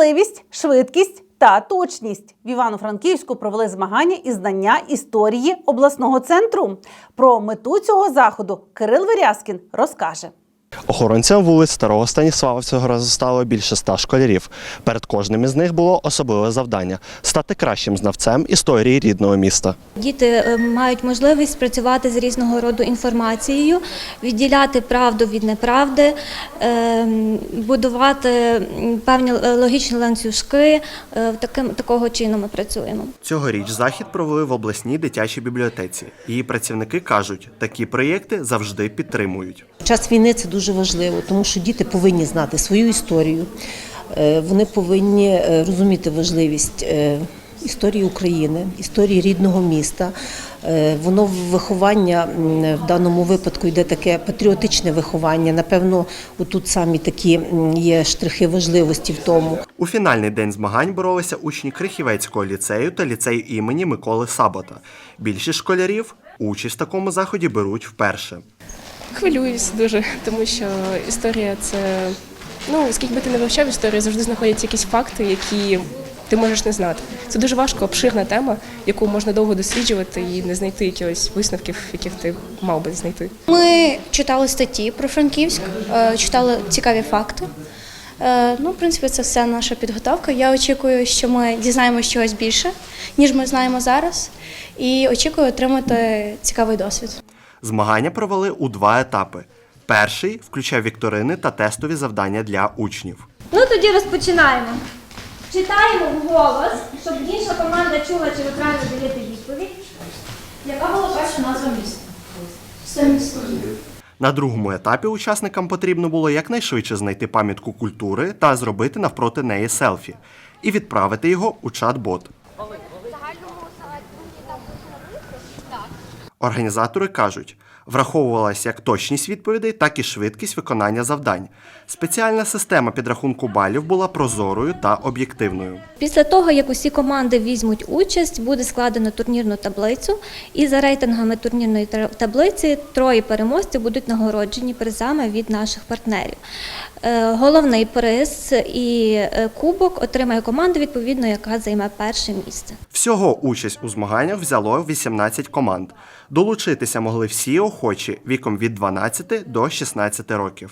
Кмітливість, швидкість та точність в Івано-Франківську провели змагання із знання історії обласного центру. Про мету цього заходу Кирил Вирязкін розкаже. Охоронцям вулиць Старого Станіслава цього разу стало більше ста школярів. Перед кожним із них було особливе завдання стати кращим знавцем історії рідного міста. Діти е, мають можливість працювати з різного роду інформацією, відділяти правду від неправди, е, будувати певні е, логічні ланцюжки. Е, Таким такого чину ми працюємо. Цьогоріч захід провели в обласній дитячій бібліотеці. Її працівники кажуть, такі проєкти завжди підтримують. В час війни це дуже важливо, тому що діти повинні знати свою історію. Вони повинні розуміти важливість історії України, історії рідного міста. Е, Воно виховання в даному випадку йде таке патріотичне виховання. Напевно, отут самі такі є штрихи важливості в тому. У фінальний день змагань боролися учні Крихівецького ліцею та ліцею імені Миколи Сабота. Більшість школярів участь в такому заході беруть вперше. Хвилююсь дуже, тому що історія це. Ну, скільки би ти не вивчав історію, завжди знаходяться якісь факти, які ти можеш не знати. Це дуже важко, обширна тема, яку можна довго досліджувати і не знайти якихось висновків, яких ти мав би знайти. Ми читали статті про Франківськ, е, читали цікаві факти. Е, Ну, в принципі, це все наша підготовка. Я очікую, що ми дізнаємося чогось більше, ніж ми знаємо зараз, і очікую отримати цікавий досвід. Змагання провели у два етапи. Перший включав вікторини та тестові завдання для учнів. Ну тоді розпочинаємо. Читаємо вголос, щоб інша команда чула, чи ви правильно даєте відповідь. Яка була перша назва міста? На другому етапі учасникам потрібно було якнайшвидше знайти пам'ятку культури та зробити навпроти неї селфі і відправити його у чат-бот. Організатори кажуть, враховувалась як точність відповідей, так і швидкість виконання завдань. Спеціальна система підрахунку балів була прозорою та об'єктивною. Після того, як усі команди візьмуть участь, буде складено турнірну таблицю, і за рейтингами турнірної таблиці троє переможців будуть нагороджені призами від наших партнерів. Е, Головний приз і е, кубок отримає команда, відповідно, яка займе перше місце. Всього участь у змаганнях взяло 18 команд. Долучитися могли всі охочі віком від 12 до 16 років.